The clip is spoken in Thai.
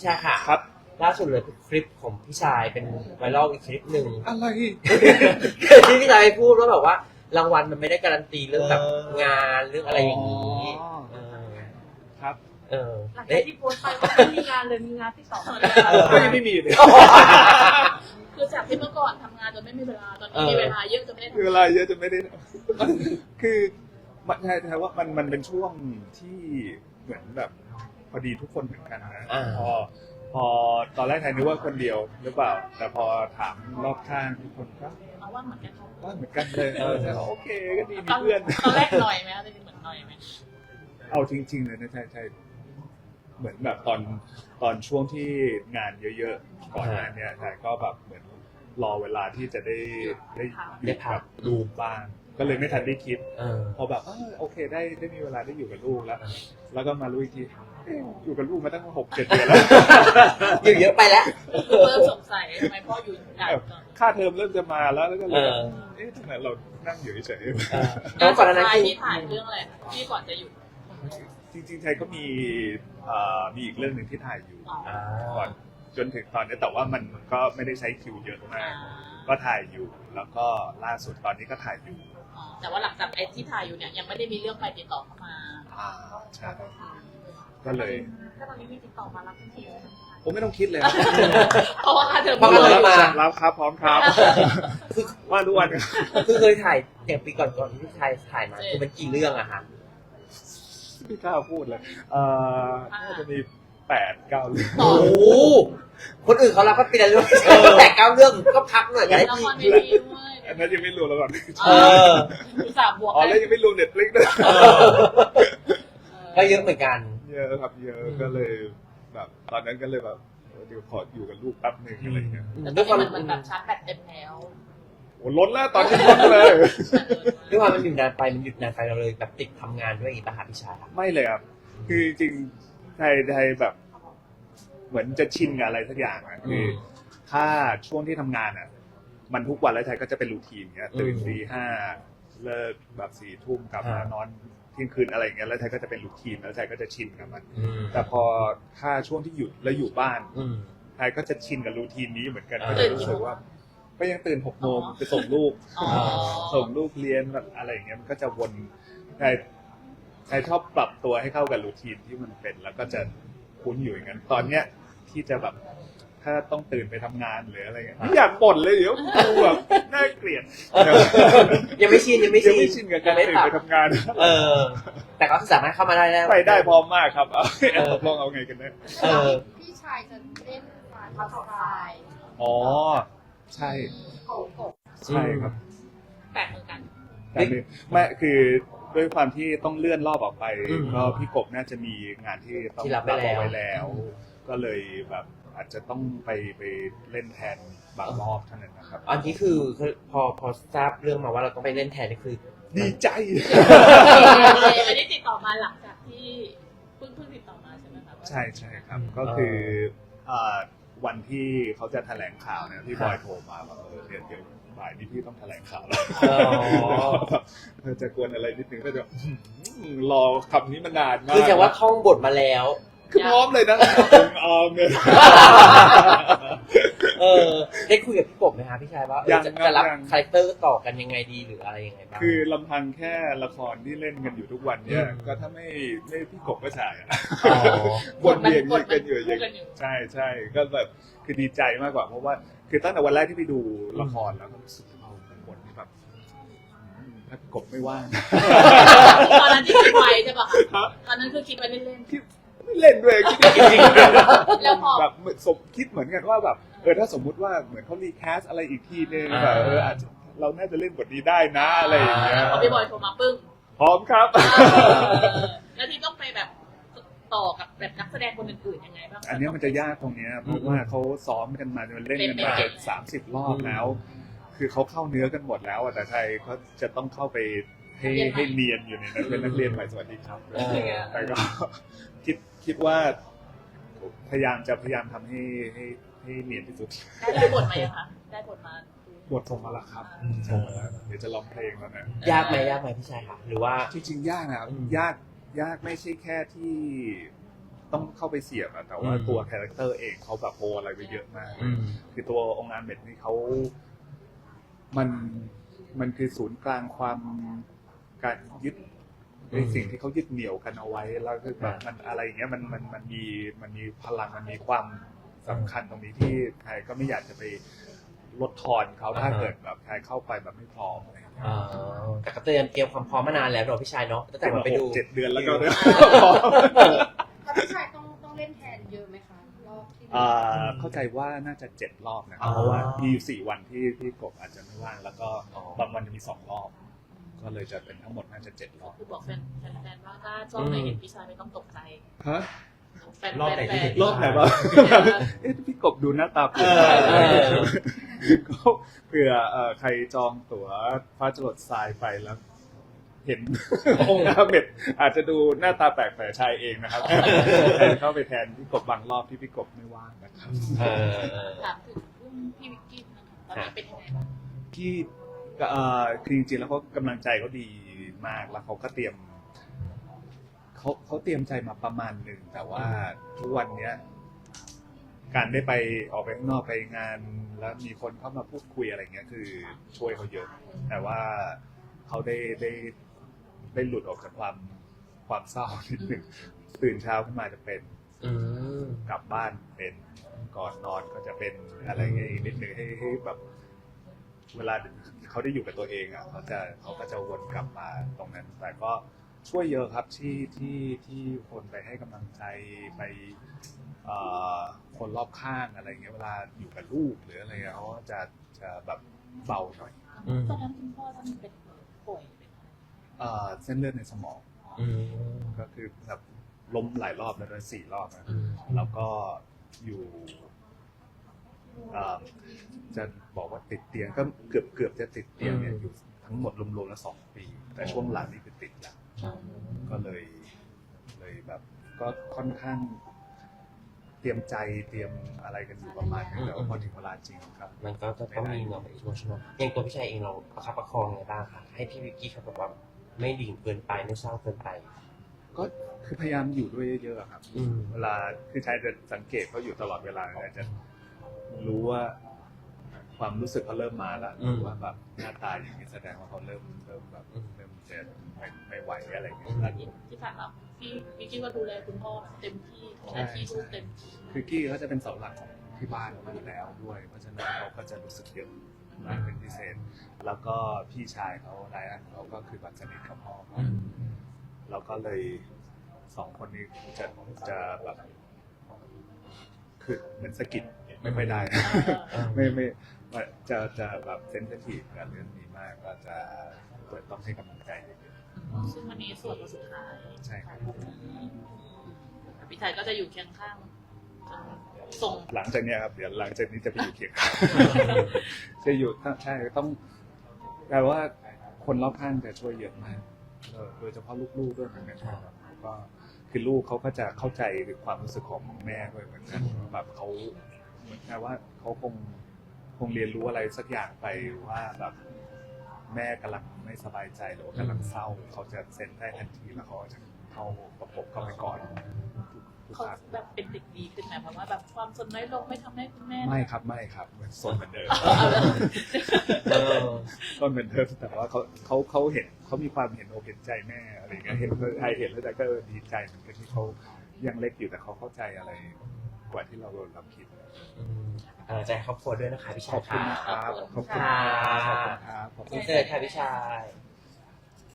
พี่ชายค่ะครับ ล่าสุดเลยคลิปของพี่ชายเป็นไวรัลอีกคลิปหนึ่งอะไร ที่พี่ชายพูดว่าแบบว่ารางวัลมันไม่ได้การันตีเรื่องแบบเอองานเรื่องอะไรอย่างนี้อ๋อ เออครับเออหลังจาเอ๊ะ กที่โพสต์ไปว่าไม่มีงานเลยมีงานที่สองก็ยังไม่มีอยู่เลยคือจากที่เมื่อก่อนทำงานจนไม่มีเวลาตอนนี้มีเวลาเยอะจนไม่ได้คือทำเวลาเยอะจะไม่ได้ คือมันใช่ใช่ว่ามันมันเป็นช่วงที่เหมือนแบบ พอดีทุกคนเหมือนกันนะอ่า พอพอตอนแรกไทยนึกว่าคนเดียวหรือเปล่า แต่พอถามรอบข้างทุกคนก็เอาว่าเหมือนกันว่าเหมือนกันเลยเออใช่โอเคก็ดีมีตอนเพื่อน ตอนแรกหน่อยไหมคะตอนนี้เหมือนหน่อยไหมเอาจริงๆเลยนะใช่ใช่เหมือนแบบตอนตอนช่วงที่งานเยอะๆก่อนหน้าเนี้ยใช่ก็แบบเหมือน รอเวลาที่จะได้ได้อยู่กับลูกบ้าง ก็เลยไม่ทันได้คิดเออพอแบบเออโอเคได้ได้มีเวลาได้อยู่กับลูกแล้ว แล้วก็มารู้อีกทีเอ๊ะอยู่กับลูกมาตั้งหกเจ็ดเดือนแล้วอยู่เยอะไปแล้วคือเริ่มสงสัยทำไมพ่ออยู่นานก่อนค่าเทอมเริ่มจะมาแล้วแล้วก็เลยแบบเออเอ๊ะทำไมเรานั่งอยู่เฉยเออแล้วก่อนหนานั้นงานคือที่ถ่ายเรื่องอะไรคะที่ก่อนจะหยุดๆจริงๆไทยก็มีเอ่อมีอีกเรื่องหนึ่งที่ถ่ายอยู่อ๋ออ่าก่อน จนถึงตอนนี้แต่ว่ามันก็ไม่ได้ใช้คิวเยอะมากอ่าก็ถ่ายอยู่ แล้วก็ล่าสุดตอนนี้ก็ถ่ายอยู่อ๋อแต่ว่าหลังจากไอ้ที่ถ่ายอยู่เนี่ยยังไม่ได้มีเรื่องใครติดต่อเข้ามาอ่าใช่ก็เลยถ้าตอนนี้มีติดต่อมารับทันทีเลยผมไม่ต้องคิดเลยครับเพราะว่าค่าเทอมเพราะว่าเรามารับครับพร้อมครับคือว่างทุกวันคือเคยถ่ายอย่างปีก่อนๆที่พี่ชายถ่ายมาคือมันกี่เรื่องอะคะไม่กล้าพูดเลยเอ่อน่าจะมี แปดเก้าเรื่องต่อโอ้โหคนอื่นเขารับก็ปีละเรื่องแต่เก้าเรื่องก็พักหน่อยจะได้ละดีครเวทีด้วยอันนั้นยังไม่รวมแล้วก่อนเอออุตส่าห์บวกอ๋อแล้วยังไม่รวมเน็ตฟลิกด้วยก็เยอะเหมือนกัน เยอะครับเยอะก็เลยแบบตอนนั้นก็เลยแบบเออเดี๋ยวขออยู่กับลูกแป๊บหนึ่งอะไรเงี้ยแต่ตด้อวนยความนี้มันแบบชาร์จแบตเต็มแล้วโอ้ล้นแล้วตอนนี้ล้นเลยด้วยความมันอยู่นานไปมันหยุดนานไปเราเลยแบบติดทำงานด้วยอย่างนี้ป่ะคะพี่ชายไม่เลยครับคือจริงๆ ไทยไทยแบบ เหมือนจะชินกับอะไรสักอย่างอะคืออถ้าช่วงที่ทำงานอะ มันทุกวันแล้วไทยก็จะเป็นรูทีนเงี้ยตื่นตีห้าเลิกแบบสี่ทุ่มกลับมานอนเที่ยงคืนอะไรอย่างเงี้ยแล้วไทยก็จะเป็นรูทีนแล้วไทยก็จะชินกับมัน อืมแต่พอถ้าช่วงที่หยุดแล้วอยู่บ้าน อืม ไทยก็จะชินกับรูทีนนี้เหมือนกันอ่า ก็จะรู้สึกว่า ก็ยังตื่นหกโมงไปส่งลูก อ๋อ ส่งลูกเรียนแบบอะไรอย่างเงี้ยมันก็จะวนไท ยไทยชอบปรับตัวให้เข้ากับรูทีนที่มันเป็น แล้วก็จะคุ้นอยู่อย่างนั้นตอนเนี้ยที่จะแบบถ้าต้องตื่นไปทำงานหรืออะไรเงี้ยไม่อยากบ่นเลยเดี๋ยวดูแบบน่าเกลียดยังไม่ชินยังไม่ยังชินไม่ชินกับการไม่ตื่นปรับไปทำงาน เออ แต่ก็สามารถเข้ามาได้แล้วไปได้พร้อมมากครับเอาเออตกลงเอาไงกันเนี่ยเออพี่ชายจะเล่นฟานท็อปไฟอ๋อ ใช่โกโกะใช่ครับแปลกเหมือนกันแต่นี่ไม่คือ ด้วยความที่ต้องเลื่อนรอบออกไป อืมก็พี่กบน่าจะมีงานที่ต้องที่รับไว้แล้ว เอาไว้แล้ว ก็เลยแบบอาจจะต้องไปไปเล่นแทนบางรอบเท่านั้นนะครับ อันนี้คือคือพอพอทราบเรื่องมาว่าเราต้องไปเล่นแทนนี่คือ ดีใจ อันนี้ติดต่อมาหลังจากที่เพิ่งเพิ่งติดต่อมาใช่ไหมคะว่า ใช่ใช่ครับ ก็คืออ่าวันที่เขาจะแถลงข่าวเนี่ยพี่บอยโทรมาบอกเออเดี๋ยวเดี๋ยว บ่ายนี้พี่ต้องแถลงข่าวแล้วอ๋อเออจะกวนอะไรนิดนึงก็จะอืมรอคำนี้มานานมากคือจะว่าท่องบทมาแล้ว คือพร้อมเลยนะองออมเลย เออ ได้คุยกับพี่กบไหมคะพี่ชายว่าเออยังจะครับจะรับยัง คาแรคเตอร์ต่อกันยังไงดีหรืออะไรยังไงบ้าง คือลำพังแค่ละครที่เล่นกันอยู่ทุกวันเนี่ย อืม ก็ถ้าไม่ไม่พี่กบก็ฉายอะ อ๋อ วนเวียนกดมันกันอยู่อย่างกดมันอยู่ใช่ใช่ก็แบบคือดีใจมากกว่าเพราะว่า คือตั้งแต่วันแรกที่ไปดูละครแล้วก็รู้สึกว่าเราเป็นคนที่แบบอืมถ้ากบไม่ว่าง ตอนนั้นที่คิดไว้ใช่ปะคะ ตอนนั้นคือคิดไว้เล่น ไม่เล่นด้วยคิดจริงๆแล้วพอ แบบสมคิดเหมือนกันว่าแบบ เออถ้าสมมุติว่าเหมือนเขารีแคสอะไรอีกทีนึงอ่าแบบเอออาจจะเราน่าจะเล่นบทนี้ได้นะอะไรอย่างเงี้ยพอพี่บอยโทรมาปึ้งพร้อมครับเออแล้วที่ต้องไปแบบต่อกับแบบนักแสดงคนอื่นๆยังไงบ้างอันเนี้ยมันจะยากตรงเนี้ยเพราะว่าเขาซ้อมกันมามันเล่นกันมาเล่นสามสิบรอบแล้ว คือเขาเข้าเนื้อกันหมดแล้วอะแต่ไทยเขาจะต้องเข้าไปให้ให้เนียนอยู่ในนั้นเป็นนักเรียนใหม่สวัสดีครับเออแต่ก็คิดคิดว่าพยายามจะพยายามทำให้ให้ ให้เนียนที่สุด ได้บทมายังคะ ได้บทมาบทส่งมาและครับอืมส่งมาแล้วเดี๋ยวจะร้องเพลงแล้วนะยากไหมยากไหมพี่ชายคะหรือว่า จริงๆยากนะครับอืมยากยากไม่ใช่แค่ที่ต้องเข้าไปเสียบอะแต่ว่าอืมตัวคาแรคเตอร์เองเขาแบบโพอะไรไปเยอะมากอืมคือตัวองค์อาเมดนี่เขามันมันคือศูนย์กลางความการยึดในสิ่งที่เขายึดเหนี่ยวกันเอาไว้แล้วคือแบบมันอะไรอย่างเงี้ยมันมันมันมีมันมีพลังมันมีความ สำคัญตรงนี้ที่ใครก็ไม่อยากจะไปลดทอนเขาถ้าอ่าฮะเกิดแบบใครเข้าไปแบบไม่พร้อมอะไรอย่างเงี้ยอ่าแต่ก็เตรียมเตรียมความพร้อมมานานแล้วเนอะพี่ชายเนาะตั้งแต่มาไปดูหกเจ็ดเดือนแล้วก็เนี่ยแล้วพี่ชายต้องต้องเล่นแทนเยอะไหมคะรอบที่อ่าเข้าใจว่าน่าจะเจ็ดรอบนะครับอ๋อ เพราะว่ามีอยู่สี่วันที่ที่กบอาจจะไม่ว่างแล้วก็อ๋อบางวันจะมีสองรอบ ก็เลยจะเป็นทั้งหมดน่าจะเจ็ดรอบคือบอกแฟนแฟนๆว่าถ้าช่องไหนเห็นพี่ชายไม่ต้องตกใจ ฮะ แฟนรอบไหนที่เห็นรอบไหนบ้างเอ๊ะพี่กบดูหน้าตาเปลี่ยนเออเออ ก็เผื่อเอ่อใครจองตั๋วฟ้าจรดทรายไปแล้ว เห็นองค์อาเมดอาจจะดูหน้าตาแปลกแต่ชายเองนะครับใครเข้าไปแทนพี่กบบางรอบที่พี่กบไม่ว่างนะครับ เออเออ ถามถึงเรื่องพี่วิกกี้นะคะตอนนี้เป็นยังไงบ้าง ที่เอ่อคือจริงๆแล้วเขากำลังใจเขาดีมากแล้วเขาก็เตรียม เขาเขาเตรียมใจมาประมาณหนึ่งแต่ว่าทุกวันเนี้ย การได้ไปออกไปข้างนอกไปงาน แล้วมีคนเข้ามาพูดคุยอะไรเงี้ยคือช่วยเขาเยอะ แต่ว่าเขาได้ได้ได้หลุดออกจากความความเศร้านิดหนึ่งตื่นเช้าขึ้นมาจะเป็นอืม กลับบ้านเป็นก่อนนอนก็จะเป็นอะไรเงี้ยอีกนิดหนึ่งให้ให้แบบ เวลาเขาได้อยู่กับตัวเองอะเขาจะเขาก็จะวนกลับมาตรงนั้น แต่ก็ ช่วยเยอะครับที่ที่ที่คนไปให้กำลังใจไปเอ่อคนรอบข้างอะไรเงี้ยเวลาอยู่กับลูกหรืออะไรเงี้ยเขาก็จะจะแบบเบาหน่อยอืม ตอนนั้นคุณพ่อท่านเป็นป่วยเป็นอะไรเอ่อเส้นเลือดในสมองอืมก็คือแบบล้มหลายรอบแล้วด้วยสี่รอบนะ อืมแล้วก็อยู่เอ่อจะบอกว่าติดเตียงก็เกือบเกือบจะติดเตียงเนี่ยอยู่ทั้งหมดรวมๆแล้วสองปี แต่ช่วงหลังนี่คือติดแล้ว ก็เลยเลยแบบก็ค่อนข้างเตรียมใจเตรียมอะไรกันอยู่ประมาณนึงแต่ว่าพอถึงเวลาจริงครับมันก็จะต้องมีเนาะอิโมชั่นอลอย่างตัวพี่ชายเองเราประคับประคองไงบ้างคะให้พี่วิกกี้เขาแบบว่าไม่ดิ่งเกินไปไม่เศร้าเกินไป ก็คือพยายามอยู่ด้วยเยอะๆครับ อืม เวลาคือชายจะสังเกตเขาอยู่ตลอดเวลาจะรู้ว่า ความรู้สึกเขาเริ่มมาแล้วอืมว่าแบบหน้าตาอย่างนี้แสดงว่าเขาเริ่มเริ่มแบบอืม เริ่มจะไม่ไม่ไหวอะไรอย่างเงี้อืยมแล้วที่ที่ผ่านมาพี่วิกกี้ก็ดูแลคุณพ่อเต็มที่ใช้ที่ลูกเต็มที่คือกี้เขาจะเป็นเสาหลักของที่บ้านอยู่แล้วด้วย เพราะฉะนั้นเขาก็จะรู้สึกเยอะมากเป็นพิเศษ แล้วก็พี่ชายเขาไดอันเขาก็คือบัตรสนิทกับพ่อเขาอืมเราก็เลยสองคนนี้จะจะแบบคือเหมือนสะกิด ไม่ค่อยได้เออไม่ไม่ว่าจะจะแบบเซนซิทีฟกับเรื่องนี้มากก็จะเปิดต้องให้กำลังใจเยอะซึ่งวันนี้ส่วนสุดท้ายๆใช่ครับพี่ชายก็จะอยู่เคียงข้างส่งหลังจากเนี้ยครับเดี๋ยวหลังจากนี้จะไปอยู่เคียงข้างจะอยู่ถ้าใช่ต้องแปลว่าคนรอบข้างจะช่วยเยอะมากเออโดยเฉพาะลูกๆด้วยเหมือนกันครับแล้วก็คือลูกเขาก็จะเข้าใจความรู้สึกของแม่ด้วยเหมือนกันแบบเขาเห มือนกับว่าเขาคงคงเรียนรู้อะไรสักอย่างไปว่าแบบแม่กำลังไม่สบายใจหรือว่ากำลังเศร้าเขาจะเซ็นได้ทันทีแล้วเขาจะเข้าประกบเข้าไปก่อนทุกเขาครั้งแบบเป็นเด็กดีขึ้นไหมเพราะว่าแบบความสนน้อยลงไม่ทำให้คุณแม่ไม่ครับไม่ครับเหมือนสนเหมือนเดิมเออก็เหมือนเดิมแต่ว่าเขาเขาเขาเห็นเขามีความเห็นอกเห็นใจแม่อะไรอย่างเงี้ยเห็นไอเห็นแล้วแต่ก็ดีใจเหมือนกันที่เขายังเล็กอยู่แต่เขาเข้าใจอะไร กว่าที่เราเราคิดอืมกำลังใจครอบครัวด้วยนะคะพี่ขชาอยบคุณค่ะนะครับขอบคุณค่ะขอบคุณครับขอบคุณ อินเสิร์ตค่ะพี่ชาย